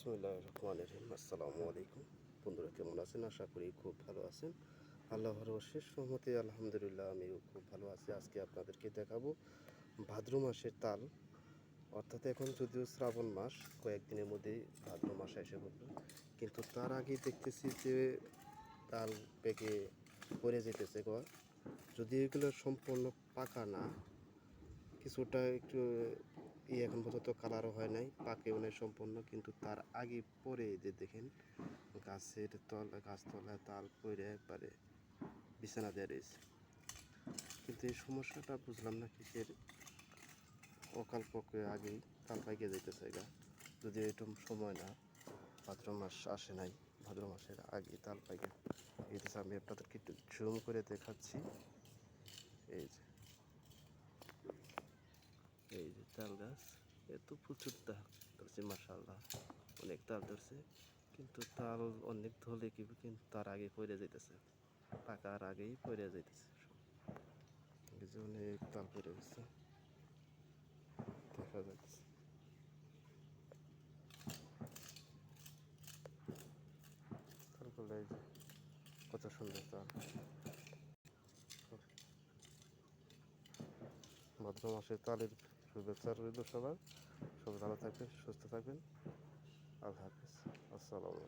বিসমুল্লাহ রহমান রহিম। আসসালামু আলাইকুম। বন্ধুরা কেমন আছেন? আশা করি খুব ভালো আছেন। আল্লাহর অশেষ সহমতে আলহামদুলিল্লাহ আমিও খুব ভালো আছি। আজকে আপনাদেরকে দেখাবো ভাদ্র মাসের তাল। অর্থাৎ এখন যদিও শ্রাবণ মাস, কয়েকদিনের মধ্যেই ভাদ্র মাস এসে পড়বে। কিন্তু তার আগে দেখতেছি যে তাল পেকে পড়ে যেতেছে গোয়া যদি এগুলো সম্পূর্ণ পাকা না, কিছুটা একটু ই এখন পর্যন্ত কালারও হয় নাই, পাকেও নেই সম্পূর্ণ, কিন্তু তার আগে পরে যে দেখেন, গাছের তলা গাছতলায় তাল পরে একবারে বিছানা দেওয়া রয়েছে। কিন্তু এই সমস্যাটা বুঝলাম না কিসের, অকাল পক্ষে আগেই তাল পাইকে যাইতেছে গা। যদি এটা সময় না, ভাদ্র মাস আসে নাই, ভাদ্র মাসের আগে তাল পাইকে যেতেছে আমি আপনাদেরকে একটু জুম করে দেখাচ্ছি। এই যে এই যে তাল গাছ এত প্রচুর তাল ধরছে মাসাল্লাহ অনেক তাল ধরছে, কিন্তু তাল অনেক ধরলে কি কিন্তু তার আগে পড়ে যাইতেছে। পাকার আগেই পড়ে যাইতেছে এই অনেক তাল পড়ে গেছে। দেখা যাচ্ছে তারপরে কত সুন্দর তাল। ভাদ্র মাসের তালের শুভেচ্ছা রইল সবার। সবাই ভালো থাকবেন সুস্থ থাকবেন। আল্লাহ হাফিজ। আসসালামু